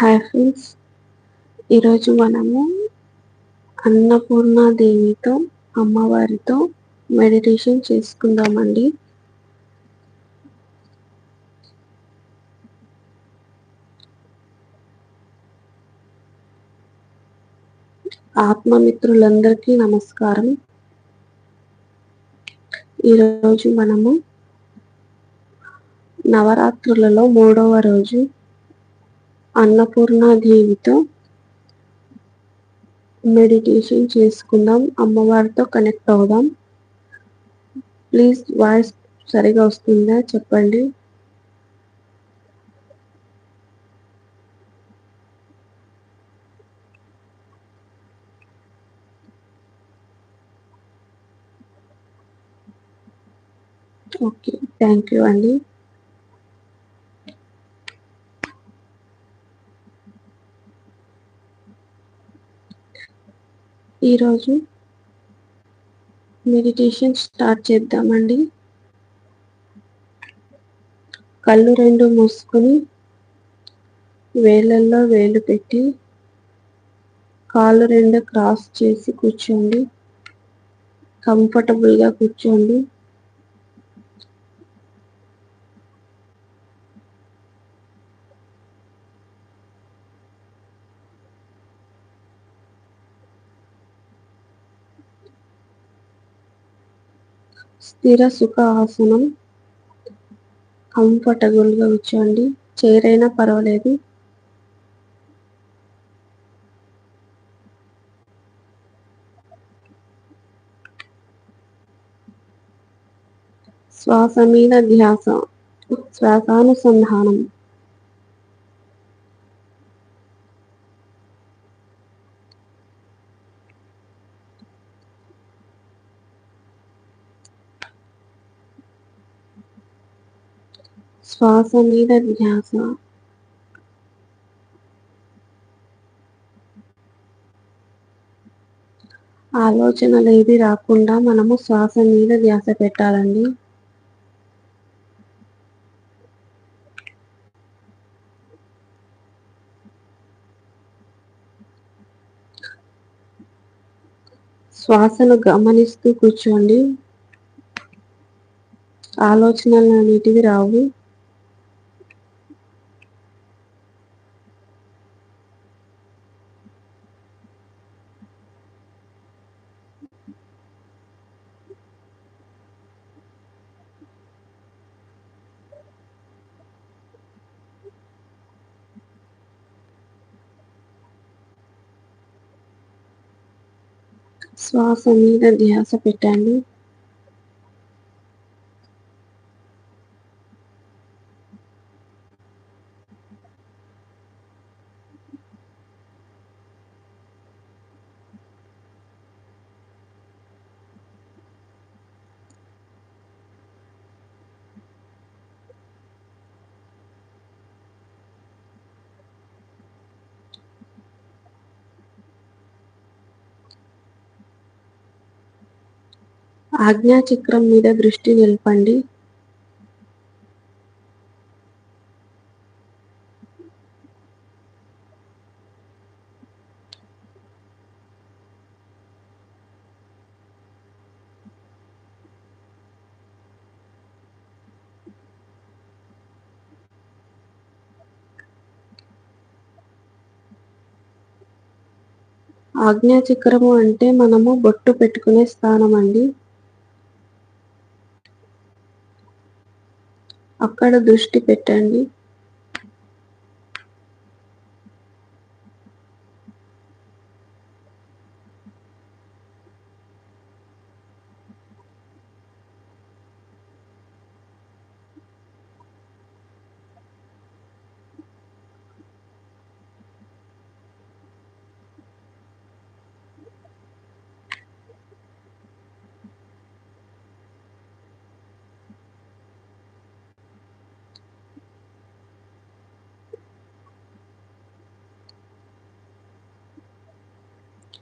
Hi friends. ఈరోజు మనము అన్నపూర్ణాదేవితో అమ్మవారితో మెడిటేషన్ చేసుకుందామండి. ఆత్మమిత్రులందరికీ నమస్కారం. ఈరోజు మనము నవరాత్రులలో మూడవ రోజు అన్నపూర్ణాదేవితో మెడిటేషన్ చేసుకుందాం. అమ్మవారితో కనెక్ట్ అవుదాం. ప్లీజ్ వాయిస్ సరిగా వస్తుందా? చెప్పండి. ఓకే థ్యాంక్ యూ అండి ఈరోజు మెడిటేషన్ స్టార్ట్ చేద్దామండి. కళ్ళు రెండు మూసుకొని వేళ్ళల్లో వేలు పెట్టి కాళ్ళు రెండు క్రాస్ చేసి కూర్చోండి. కంఫర్టబుల్గా కూర్చోండి. స్థిర సుఖ ఆసనం. కంఫర్టబుల్గా కూర్చోండి. చైర్ అయినా పర్వాలేదు. శ్వాస మీద ధ్యాస. శ్వాసానుసంధానం. శ్వాస మీద ధ్యాస ఆలోచనలు ఏవి రాకుండా మనము శ్వాస మీద ధ్యాస పెట్టాలండి. శ్వాసను గమనిస్తూ కూర్చోండి. ఆలోచనలు అనేటివి రావు. శ్వాస మీద ధ్యాస పెట్టండి. ఆజ్ఞాచక్రం మీద దృష్టి నిలపండి. ఆజ్ఞాచక్రము అంటే మనము బొట్టు పెట్టుకునే స్థానం అండి అక్కడ దృష్టి పెట్టండి.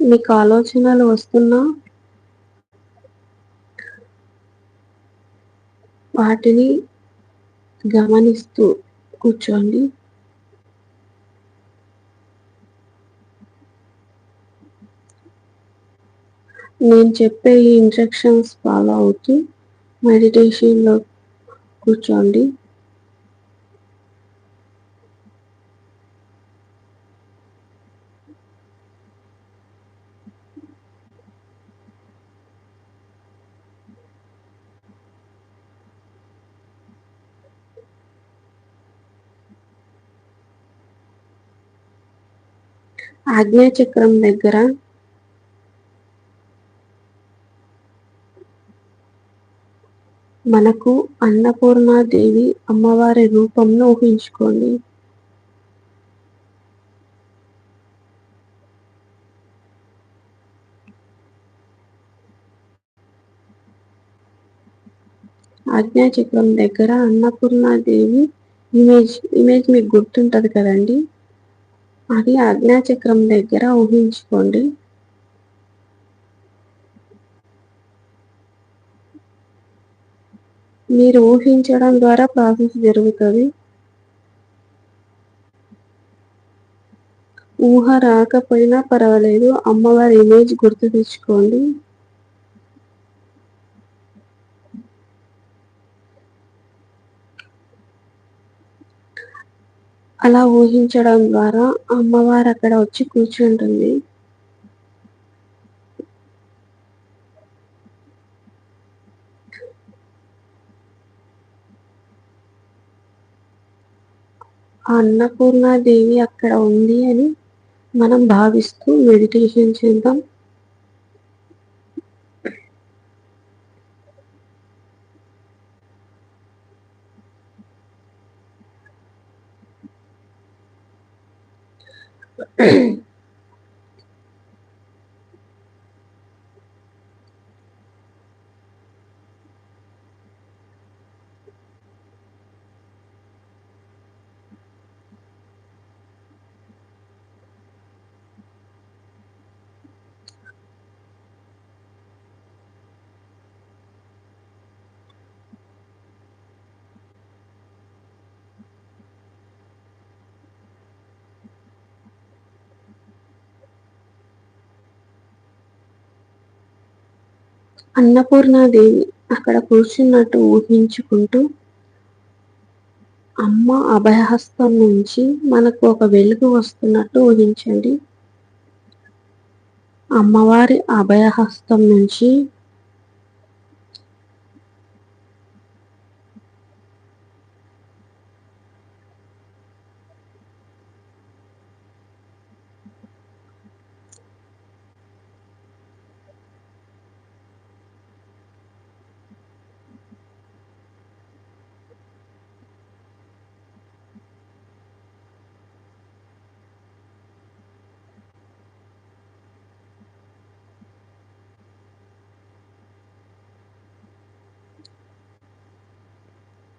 మీకు ఆలోచనలు వస్తున్నా వాటిని గమనిస్తూ కూర్చోండి. నేను చెప్పే ఈ ఇన్స్ట్రక్షన్స్ ఫాలో అవుతూ మెడిటేషన్లో కూర్చోండి. ఆజ్ఞాచక్రం దగ్గర మనకు అన్నపూర్ణాదేవి అమ్మవారి రూపంను ఊహించుకోండి. ఆజ్ఞాచక్రం దగ్గర అన్నపూర్ణాదేవి ఇమేజ్ ఇమేజ్ మీకు గుర్తుంటది కదండి. అది ఆజ్ఞాచక్రం దగ్గర ఊహించుకోండి. మీరు ఊహించడం ద్వారా ప్రాసెస్ జరుగుతుంది. ఊహ రాకపోయినా పర్వాలేదు. అమ్మవారి ఇమేజ్ గుర్తు తెచ్చుకోండి. అలా ఊహించడం ద్వారా అమ్మవారు అక్కడ వచ్చి కూర్చుంటుంది. అన్నపూర్ణాదేవి అక్కడ ఉంది అని మనం భావిస్తూ మెడిటేషన్ చేద్దాం. Hey. అన్నపూర్ణాదేవి అక్కడ కూర్చున్నట్టు ఊహించుకుంటూ అమ్మ అభయహస్తం నుంచి మనకు ఒక వెలుగు వస్తున్నట్టు ఊహించండి. అమ్మవారి అభయహస్తం నుంచి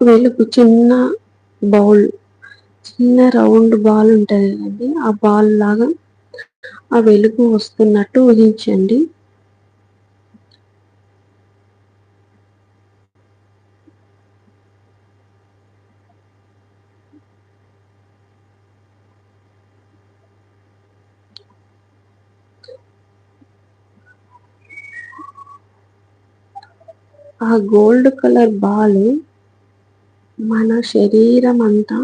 వెలుగు చిన్న బౌల్ చిన్న రౌండ్ బాల్ ఉంటుంది కదండి. ఆ బాల్ లాగా ఆ వెలుగు వస్తున్నట్టు ఊహించండి. ఆ గోల్డ్ కలర్ బాల్ మన శరీరం అంతా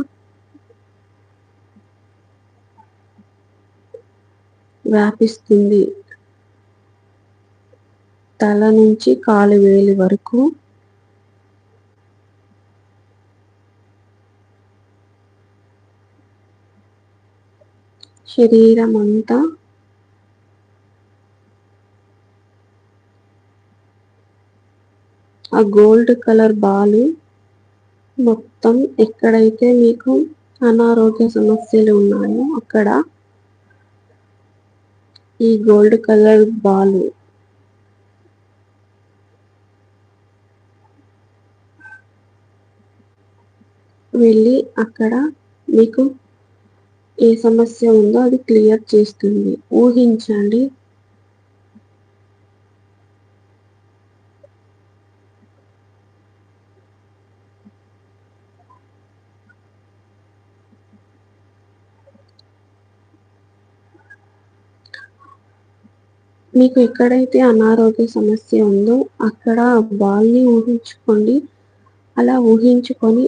వ్యాపిస్తుంది. తల నుంచి కాలు వేలి వరకు శరీరం అంతా ఆ గోల్డ్ కలర్ బాలు మొత్తం ఎక్కడైతే మీకు అనారోగ్య సమస్యలు ఉన్నాయో అక్కడ ఈ గోల్డ్ కలర్ బాలు వెళ్ళి అక్కడ మీకు ఏ సమస్య ఉందో అది క్లియర్ చేస్తుంది. ఊహించండి. మీకు ఎక్కడైతే అనారోగ్య సమస్య ఉందో అక్కడ బాల్ని ఊహించుకోండి. అలా ఊహించుకొని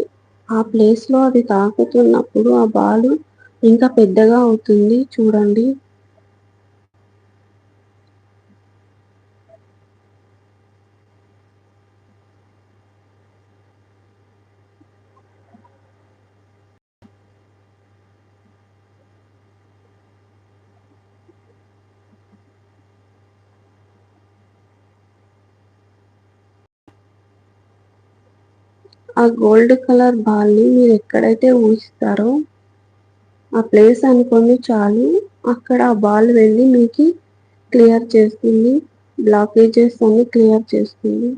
ఆ ప్లేస్లో అది తాకుతున్నప్పుడు ఆ బాలు ఇంకా పెద్దగా అవుతుంది. చూడండి. ఆ గోల్డ్ కలర్ బాల్ని మీరు ఎక్కడైతే ఊహిస్తారో ఆ ప్లేస్ అనుకోండి చాలు. అక్కడ ఆ బాల్ వెళ్ళి మీకు క్లియర్ చేస్తుంది బ్లాకేజెస్ అన్ని క్లియర్ చేస్తుంది.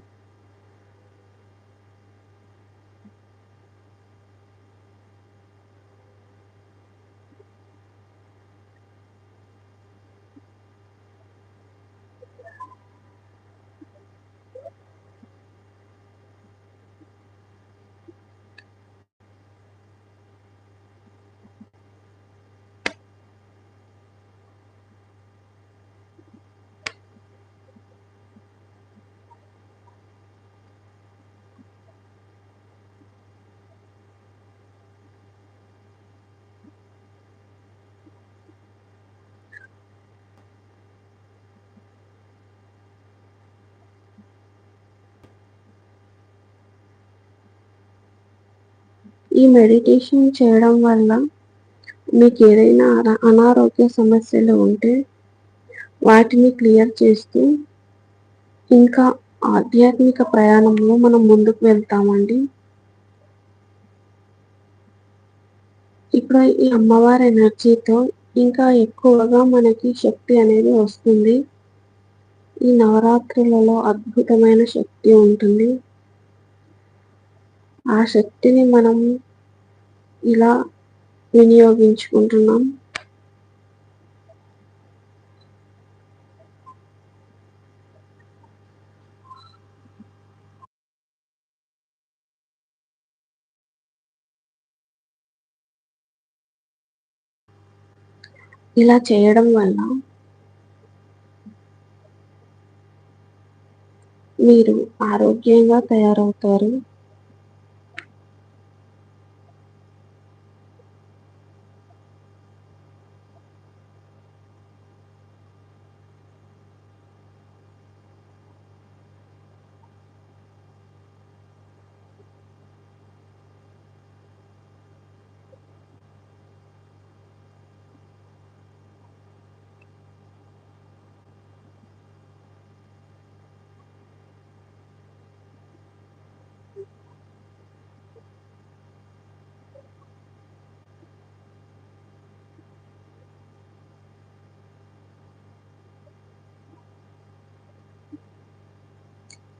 ఈ మెడిటేషన్ చేయడం వల్ల మీకు ఏదైనా అనారోగ్య సమస్యలు ఉంటే వాటిని క్లియర్ చేస్తూ ఇంకా ఆధ్యాత్మిక ప్రయాణంలో మనం ముందుకు వెళ్తామండి. ఇప్పుడు ఈ అమ్మవారి ఎనర్జీతో ఇంకా ఎక్కువగా మనకి శక్తి అనేది వస్తుంది. ఈ నవరాత్రులలో అద్భుతమైన శక్తి ఉంటుంది. ఆ శక్తిని మనం ఇలా వినియోగించుకుంటున్నాం. ఇలా చేయడం వల్ల మీరు ఆరోగ్యంగా తయారవుతారు.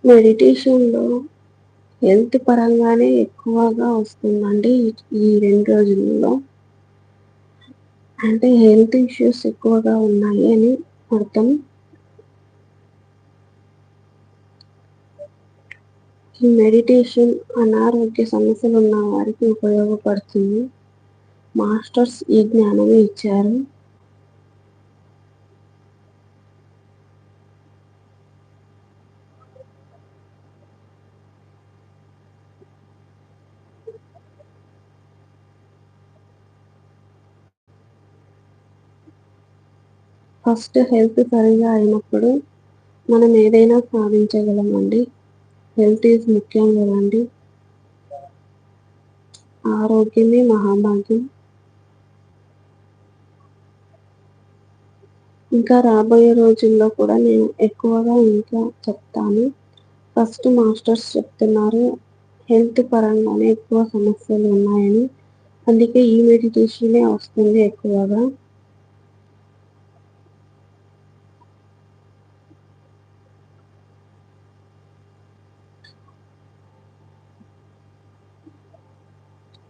మెడిటేషన్లో హెల్త్ పరంగానే ఎక్కువగా వస్తుందండి ఈ రెండు రోజులలో. అంటే హెల్త్ ఇష్యూస్ ఎక్కువగా ఉన్నాయి అని అర్థం. ఈ మెడిటేషన్ అనారోగ్య సమస్యలు ఉన్న వారికి ఉపయోగపడుతుంది. మాస్టర్స్ ఈ జ్ఞానం ఇచ్చారు. ఫస్ట్ హెల్త్ సరిగా అయినప్పుడు మనం ఏదైనా సాధించగలమండి. హెల్త్ ఈజ్ ముఖ్యం కదండి. ఆరోగ్యమే మహాభాగ్యం. ఇంకా రాబోయే రోజుల్లో కూడా నేను ఎక్కువగా ఇంకా చెప్తాను. ఫస్ట్ మాస్టర్స్ చెప్తున్నారు హెల్త్ పరంగానే ఎక్కువ సమస్యలు ఉన్నాయని. అందుకే ఈ మెడిటేషనే వస్తుంది ఎక్కువగా.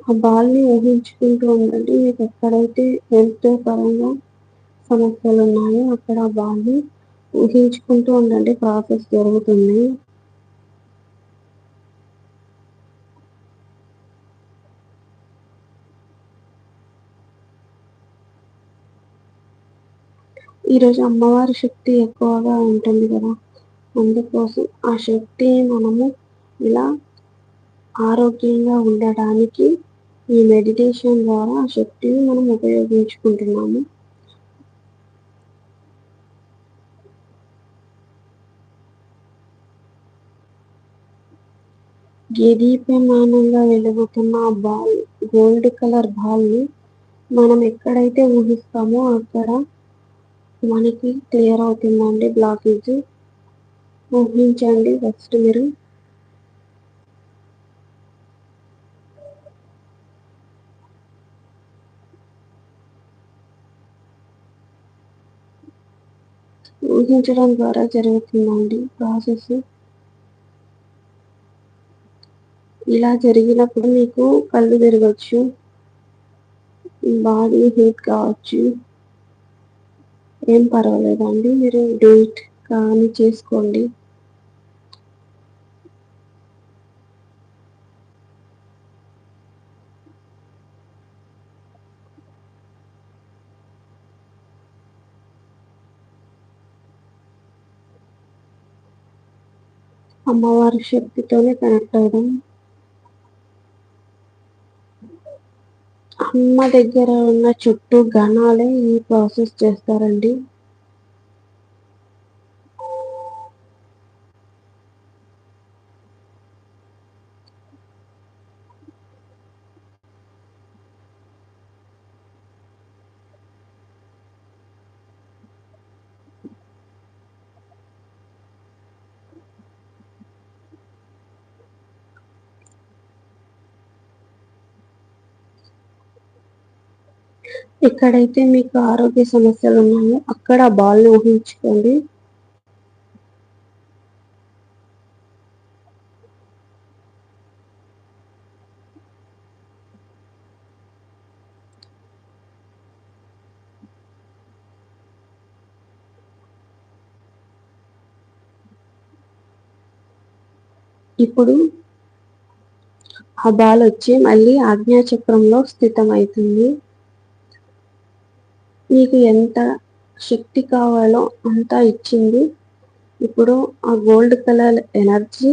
ఆ బాల్ని ఊహించుకుంటూ ఉండండి. మీకు ఎక్కడైతే హెల్త్ పరంగా సమస్యలు ఉన్నాయో అక్కడ ఆ బాల్ని ఊహించుకుంటూ ఉండండి. ప్రాసెస్ జరుగుతుంది. ఈరోజు అమ్మవారి శక్తి ఎక్కువగా ఉంటుంది కదా. అందుకోసం ఆ శక్తి మనము ఇలా ఆరోగ్యంగా ఉండడానికి ఈ మెడిటేషన్ ద్వారా ఆ శక్తిని మనం ఉపయోగించుకుంటున్నాము. దీప్యమానంగా వెలుగుతున్న ఆ బాల్ గోల్డ్ కలర్ బాల్ని మనం ఎక్కడైతే ఊహిస్తామో అక్కడ మనకి క్లియర్ అవుతుందండి. బ్లాకేజ్. ఊహించండి. ఫస్ట్ మీరు ఊహించడం ద్వారా జరుగుతుందండి. ప్రాసెస్ ఇలా జరిగినప్పుడు మీకు కళ్ళు తిరగచ్చు బాడీ హీట్ కావచ్చు. ఏం పర్వాలేదండి. మీరు డేట్ కానీ చేసుకోండి. అమ్మవారి శక్తితోనే కనెక్ట్ అవ్వడం అమ్మ దగ్గర ఉన్న చుట్టూ ఘనాలే ఈ ప్రాసెస్ చేస్తారండి. ఎక్కడైతే మీకు ఆరోగ్య సమస్యలు ఉన్నాయో అక్కడ బాల్ ఊహించుకోండి. ఇప్పుడు ఆ బాల్ వచ్చి మళ్ళీ ఆజ్ఞాచక్రంలో స్థితమవుతుంది మీకు ఎంత శక్తి కావాలో అంతా ఇచ్చింది. ఇప్పుడు ఆ గోల్డ్ కలర్ ఎనర్జీ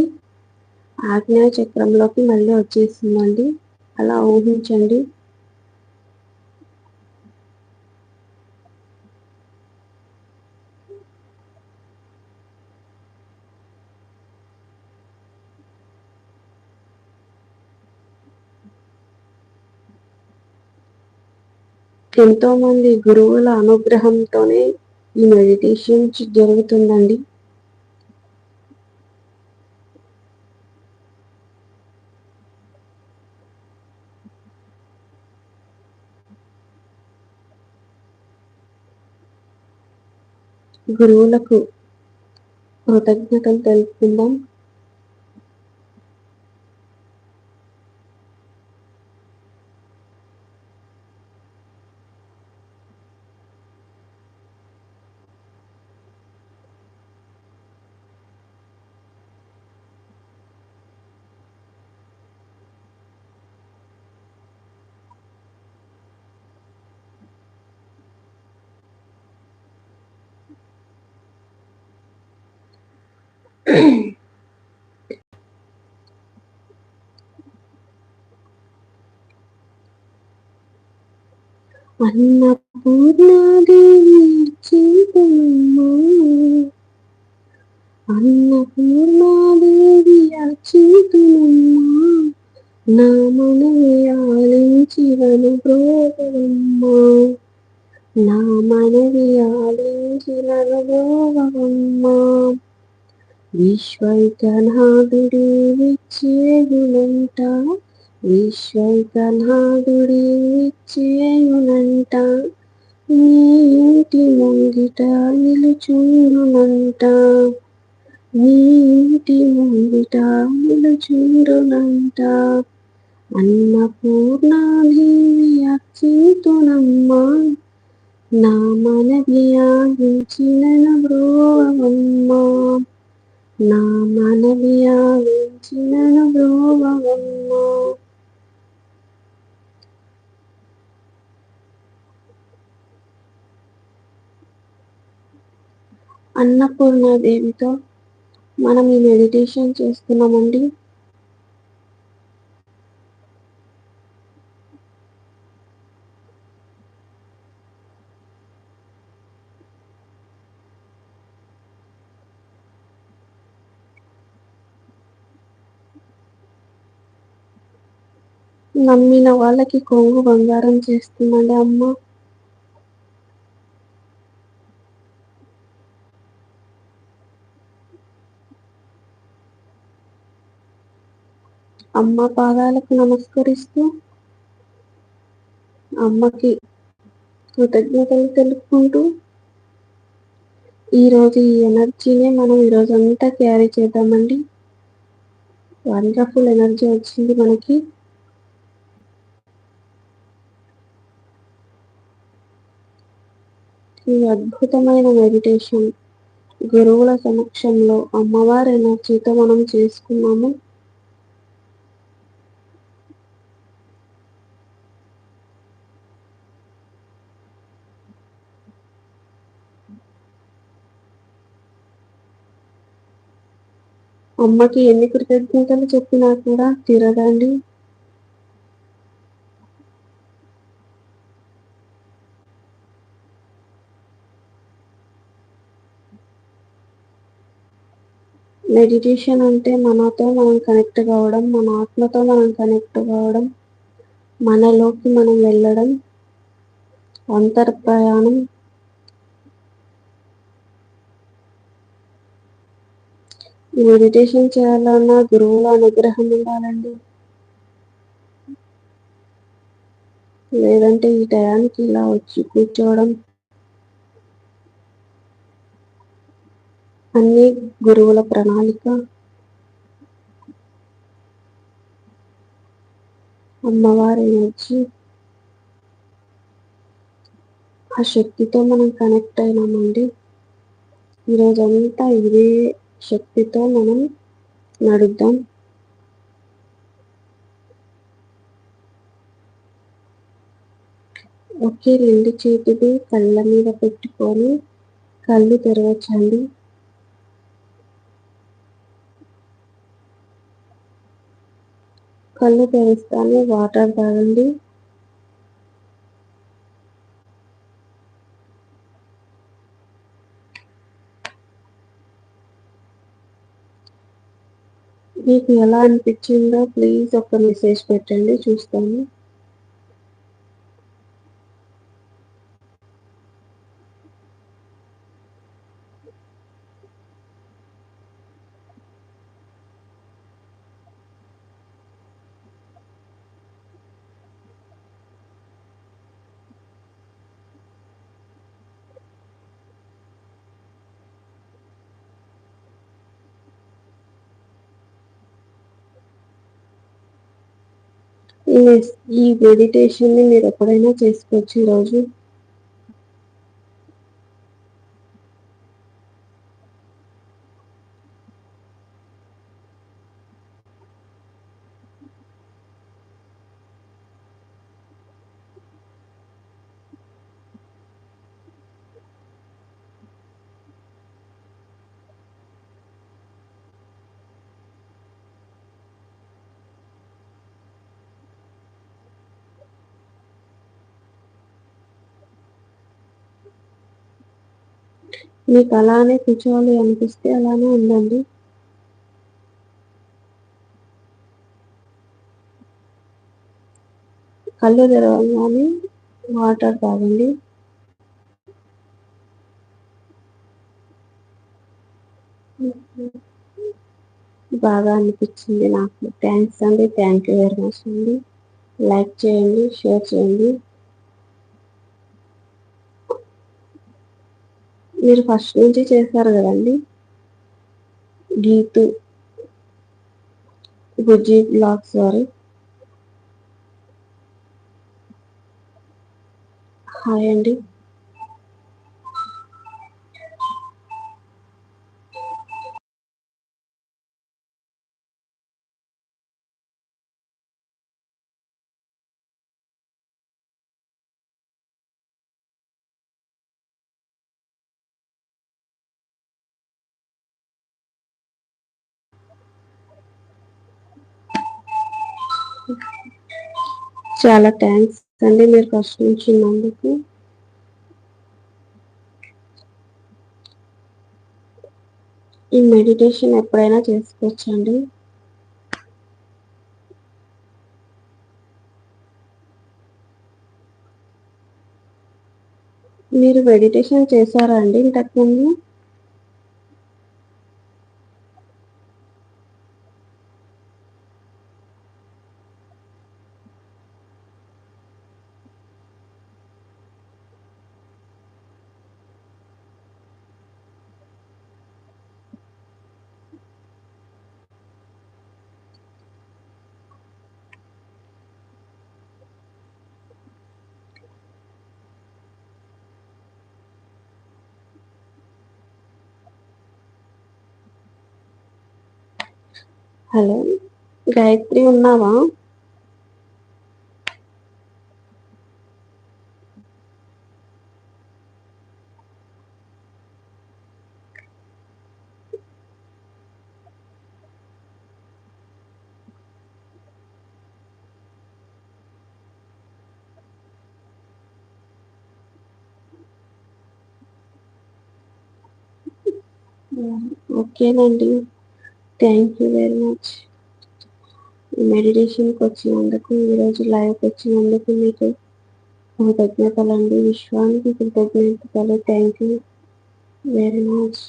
ఆగ్నేయ చక్రంలోకి మళ్ళీ వచ్చేసిందండి. అలా ఊహించండి. ఎంతో మంది గురువుల అనుగ్రహంతోనే ఈ మెడిటేషన్ జరుగుతుందండి. గురువులకు కృతజ్ఞతలు తెలుపుకుందాం. అన్నపూర్ణాదేవి అర్చింతునమ్మా అన్నపూర్ణాదేవి అర్చింతునమ్మా నా మనవి ఆలించి వను బ్రోవమ్మా నా మనవి ఆలించి వను బ్రోవమ్మా విశ్వైకనాథుడి విచ్చేయునంట. విశ్వైకనాథుడి విచ్చేయునంట నీ ఇంటి ముంగిట నిలుచుండునంట నీ ఇంటి ముంగిట నిలుచుండునంట అన్నపూర్ణాదేవి అచ్చింతునమ్మా నా మనవి ఆలించిన బ్రోవమ్మా నా మనవి ఆలించిన బ్రోవమ్మ అన్నపూర్ణ దేవితో మనం ఈ మెడిటేషన్ చేస్తున్నామండి. నమ్మిన వాళ్ళకి కొంగు బంగారం చేస్తుందండి అమ్మ. అమ్మ పాదాలకు నమస్కరిస్తూ అమ్మకి కృతజ్ఞతలు తెలుపుకుంటూ ఈరోజు ఈ ఎనర్జీనే మనం ఈరోజు అంతా క్యారీ చేద్దామండి. వండర్ఫుల్ ఎనర్జీ వచ్చింది మనకి. ఈ అద్భుతమైన మెడిటేషన్ గురువుల సమక్షంలో అమ్మవారి ఎనర్జీతో మనం చేసుకున్నాము. అమ్మకి ఎన్ని కృతజ్ఞతలు చెప్పినా కూడా తీరదండి. మెడిటేషన్ అంటే మనతో మనం కనెక్ట్ కావడం మన ఆత్మతో మనం కనెక్ట్ కావడం మనలోకి మనం వెళ్ళడం అంతర్ ప్రయాణం మెడిటేషన్ చేయాలన్నా గురువుల అనుగ్రహం ఉండాలండి. లేదంటే ఈ టయానికి ఇలా వచ్చి కూర్చోవడం. అన్ని గురువుల ప్రణాళిక. అమ్మవారి నుంచి ఆ శక్తితో మనం కనెక్ట్ అయినామండి. ఈరోజంతా ఇదే శక్తితో మనం నడుద్దాం. ఒకే రెండు చేతులు కళ్ళ మీద పెట్టుకొని కళ్ళు తెరవచ్చండి. కళ్ళు తెరుస్తానే వాటర్ తాగండి. మీకు ఎలా అనిపించిందో ప్లీజ్ ఒక మెసేజ్ పెట్టండి చూస్తాను. ఈ మెడిటేషన్ని మీరు ఎప్పుడైనా చేసుకోవచ్చు ఈరోజు? మీకు అలానే కూర్చోవాలి అనిపిస్తే అలానే ఉండండి. కళ్ళు తెరవగానే వాటర్ తాగండి. బాగా అనిపించింది నాకు. థ్యాంక్స్ అండి. థ్యాంక్ యూ వెరీ మచ్ అండి. లైక్ చేయండి షేర్ చేయండి. మీరు ఫస్ట్ నుంచి చేశారు కదండి. గీతు బుజ్జి బ్లాగ్స్ వారు హాయ్ అండి. చాలా థ్యాంక్స్ అండి మీరు ఫస్ట్ నుంచి ఉన్నందుకు ఈ మెడిటేషన్ ఎప్పుడైనా చేసుకోవచ్చండి? మీరు మెడిటేషన్ చేశారా అండి ఇంతకుముందు? హలో గాయత్రి ఉన్నావా? ఓకేనండి. థ్యాంక్ యూ వెరీ మచ్ మెడిటేషన్కి వచ్చినందుకు ఈరోజు లైవ్కి వచ్చినందుకు మీకు కృతజ్ఞతలు అండి విశ్వానికి కృతజ్ఞతలు. Thank you very much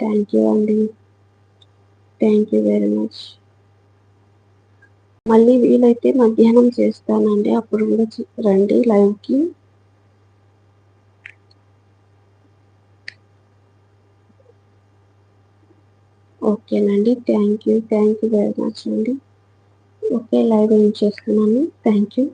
thank you అండి. థ్యాంక్ యూ వెరీ మచ్ మళ్ళీ వీలైతే మధ్యాహ్నం చేస్తానండి. అప్పుడు కూడా రండి లైవ్కి ఓకేనండి. Thank you. Thank you very much అండి. ఓకే లైవ్ ఏం చేస్తున్నాను? Thank you.